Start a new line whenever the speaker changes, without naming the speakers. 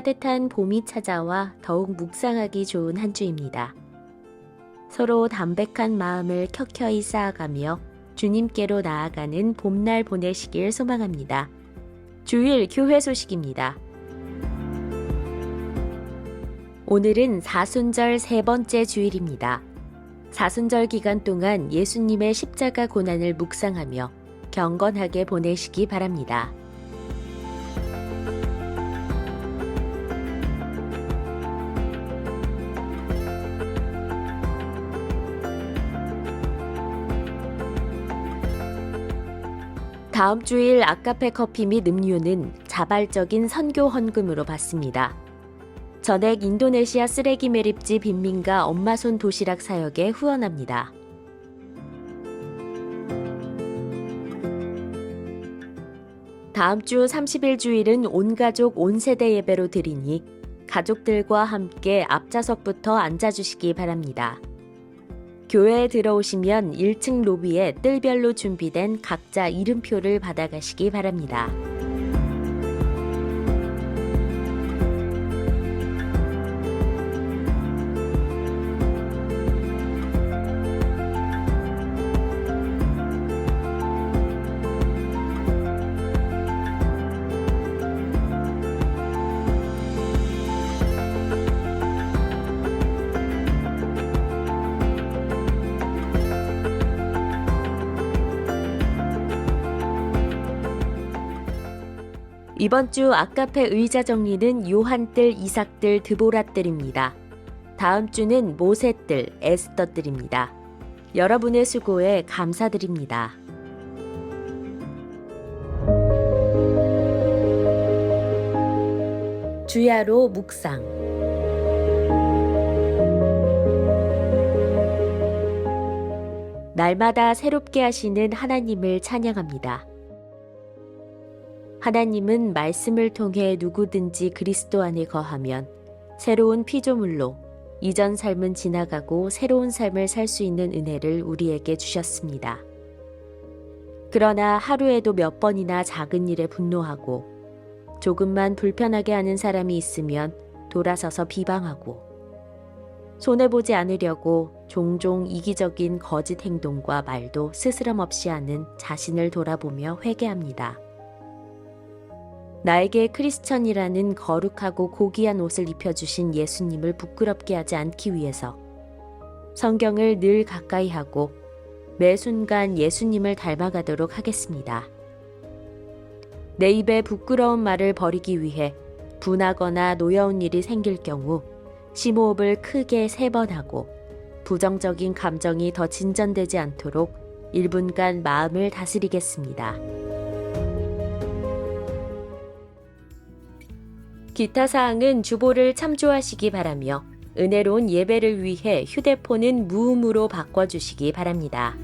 따뜻한 봄이 찾아와 더욱 묵상하기 좋은 한 주입니다. 서로 담백한 마음을 켜켜이 쌓아가며 주님께로 나아가는 봄날 보내시길 소망합니다. 주일 교회 소식입니다. 오늘은 사순절 세 번째 주일입니다. 사순절 기간 동안 예수님의 십자가 고난을 묵상하며 경건하게 보내시기 바랍니다. 다음 주일 아카페 커피 및 음료는 자발적인 선교 헌금으로 받습니다. 전액 인도네시아 쓰레기 매립지 빈민가 엄마손 도시락 사역에 후원합니다. 다음 주 30일 주일은 온 가족 온 세대 예배로 드리니 가족들과 함께 앞좌석부터 앉아주시기 바랍니다. 교회에 들어오시면 1층 로비에 뜰별로 준비된 각자 이름표를 받아가시기 바랍니다. 이번 주 아카페 의자 정리는 요한뜰, 이삭뜰, 드보라뜰입니다. 다음 주는 모세뜰, 에스더뜰입니다. 여러분의 수고에 감사드립니다. 주야로 묵상 날마다 새롭게 하시는 하나님을 찬양합니다. 하나님은 말씀을 통해 누구든지 그리스도 안에 거하면 새로운 피조물로 이전 삶은 지나가고 새로운 삶을 살 수 있는 은혜를 우리에게 주셨습니다. 그러나 하루에도 몇 번이나 작은 일에 분노하고 조금만 불편하게 하는 사람이 있으면 돌아서서 비방하고 손해보지 않으려고 종종 이기적인 거짓 행동과 말도 스스럼 없이 하는 자신을 돌아보며 회개합니다. 나에게 크리스천이라는 거룩하고 고귀한 옷을 입혀주신 예수님을 부끄럽게 하지 않기 위해서 성경을 늘 가까이 하고 매 순간 예수님을 닮아가도록 하겠습니다. 내 입에 부끄러운 말을 버리기 위해 분하거나 노여운 일이 생길 경우 심호흡을 크게 세 번 하고 부정적인 감정이 더 진전되지 않도록 1분간 마음을 다스리겠습니다. 기타 사항은 주보를 참조하시기 바라며 은혜로운 예배를 위해 휴대폰은 무음으로 바꿔주시기 바랍니다.